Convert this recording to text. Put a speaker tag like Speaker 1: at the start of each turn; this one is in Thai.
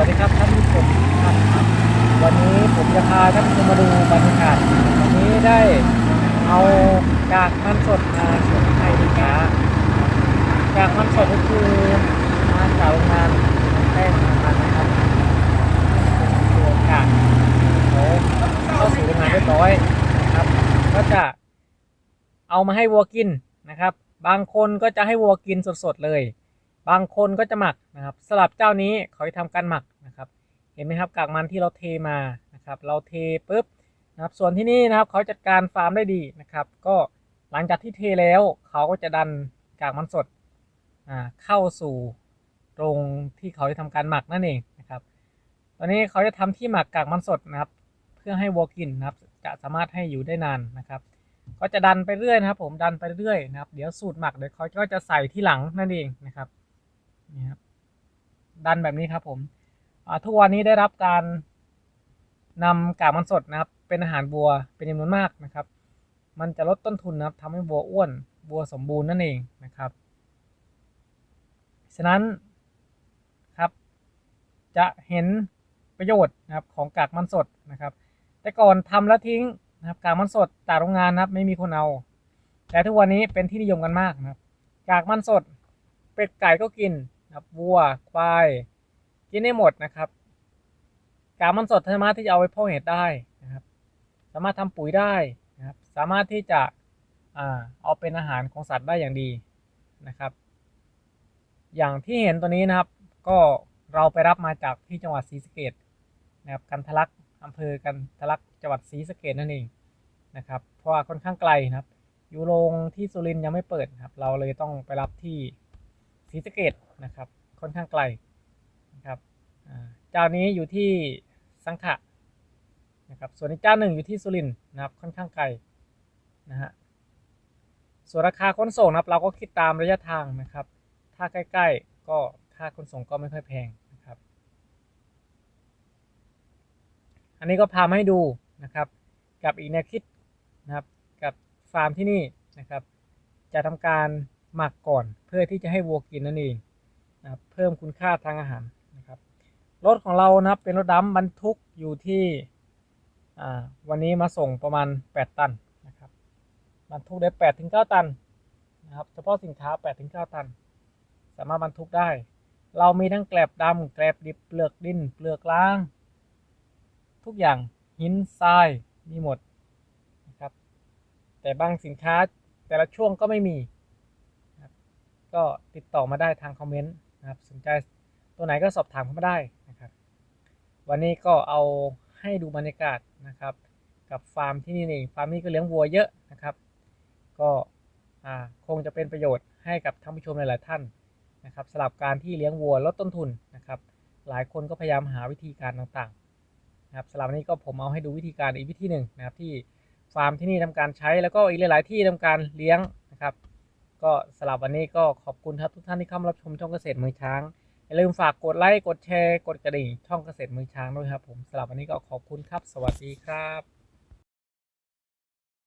Speaker 1: วัสดีครับท่านผู้ชมท่านครับ วันนี้ผมจะพาท่านผู้ชมมาดูบรรยากาศวันนี้ได้เอากากมันสดมาส่งให้ลูกค้ากากมันสดก็คือมาจากโรงงานแป้งมันนะครับตัวกากเขาเข้าสู่โรงงานเรียบร้อยนะครับ ก็จะเอามาให้วัวกินนะครับ บางคนก็จะให้วัวกินสดๆเลย บางคนก็จะหมักนะครับสลับเจ้านี้เขาจะทำการหมักนะครับ เห็นไหมครับกากมันที่เราเทมานะครับ เราเทปุ๊บนะครับส่วนที่นี่นะครับเขาจัดการฟาร์มได้ดีนะครับ ก็หลังจากที่เทแล้วเขาก็จะดันกากมันสดเข้าสู่ตรงที่เขาจะทำการหมักนั่นเองนะครับ ตอนนี้เขาจะทำที่หมักกากมันสดนะครับ เพื่อให้วัวกินนะครับ จะสามารถให้อยู่ได้นานนะครับ ก็จะดันไปเรื่อยนะครับ ผมดันไปเรื่อยนะครับ เดี๋ยวสูตรหมักเดี๋ยวเขาก็จะใส่ที่หลังนั่นเองนะครับ นี่ครับดันแบบนี้ครับผมทุกวันนี้ได้รับการนำกากมันสดนะครับ เป็นอาหารบัวเป็นจำนวนมากนะครับ มันจะลดต้นทุนนะครับทำให้บัวอ้วนบัวสมบูรณ์นั่นเองนะครับ ฉะนั้นครับ จะเห็นประโยชน์นะครับของกากมันสดนะครับ แต่ก่อนทำแล้วทิ้งนะครับกากมันสดจากโรงงานนะครับไม่มีคนเอา แต่ทุกวันนี้เป็นที่นิยมกันมากนะครับ กากมันสดเป็ดไก่ก็กิน นะครับวัวควายกินได้หมดนะครับกากมันสดสามารถที่จะเอาไปเพาะเห็ดได้นะครับ สามารถทำปุ๋ยได้นะครับ สามารถที่จะอเอาเป็นอาหารของสัตว์ได้อย่างดีนะครับ อย่างที่เห็นตัวนี้นะครับ ก็เราไปรับมาจากที่จังหวัดศรีสะเกดนะครับกันทะลักอำเภอกันทะลักจังหวัดศรีสะเกดนั่นเองนะครับ เพราะว่าค่อนข้างไกลนะครับ อยู่โรงที่สุรินทร์ยังไม่เปิดครับ เราเลยต้องไปรับที่ ศรีสะเกดนะครับค่อนข้างไกลนะครับเจ้านี้อยู่ที่สังขะนะครับส่วนอีกเจ้าหนึ่งอยู่ที่สุรินทร์นะครับค่อนข้างไกลนะฮะส่วนราคาขนส่งนะครับเราก็คิดตามระยะทางนะครับ ถ้าใกล้ๆก็ค่าขนส่งก็ไม่ค่อยแพงนะครับ อันนี้ก็พามาให้ดูนะครับกับอีกแนวคิดนะครับกับฟาร์มที่นี่นะครับ จะทำการ หมักก่อนเพื่อที่จะให้วัวกินนั่นเองนะครับเพิ่มคุณค่าทางอาหารนะครับรถของเรานะครับเป็นรถดำบรรทุกอยู่ที่วันนี้มาส่งประมาณ 8 ตันนะครับบรรทุกได้8ถึง9ตันนะครับเฉพาะสินค้า8ถึง9ตัน สามารถบรรทุกได้ เรามีทั้งแกลบดำแกลบดิบเปลือกดินเปลือกล้าง ทุกอย่างหินทรายมีหมดนะครับแต่บางสินค้าแต่ละช่วงก็ไม่มี ก็ติดต่อมาได้ทางคอมเมนต์นะครับสนใจตัวไหนก็สอบถามเข้ามาได้นะครับ วันนี้ก็เอาให้ดูบรรยากาศนะครับ กับฟาร์มที่นี่เองฟาร์มนี้ก็เลี้ยงวัวเยอะนะครับ ก็คงจะเป็นประโยชน์ให้กับท่านผู้ชมหลาย ๆ ท่านนะครับสำหรับการที่เลี้ยงวัวลดต้นทุนนะครับ หลายคนก็พยายามหาวิธีการต่าง ๆ นะครับสำหรับนี้ก็ผมเอาให้ดูวิธีการอีกวิธีหนึ่งนะครับที่ฟาร์มที่นี่ทำการใช้แล้วก็อีกหลาย ๆ ที่ทำการเลี้ยง ก็สำหรับวันนี้ก็ขอบคุณครับทุกท่านที่เข้ามารับชมช่องเกษตรมือช้างอย่าลืมฝากกดไลค์กดแชร์ กดกระดิ่งช่องเกษตรมือช้างด้วยครับผมสำหรับวันนี้ก็ขอบคุณครับ สวัสดีครับ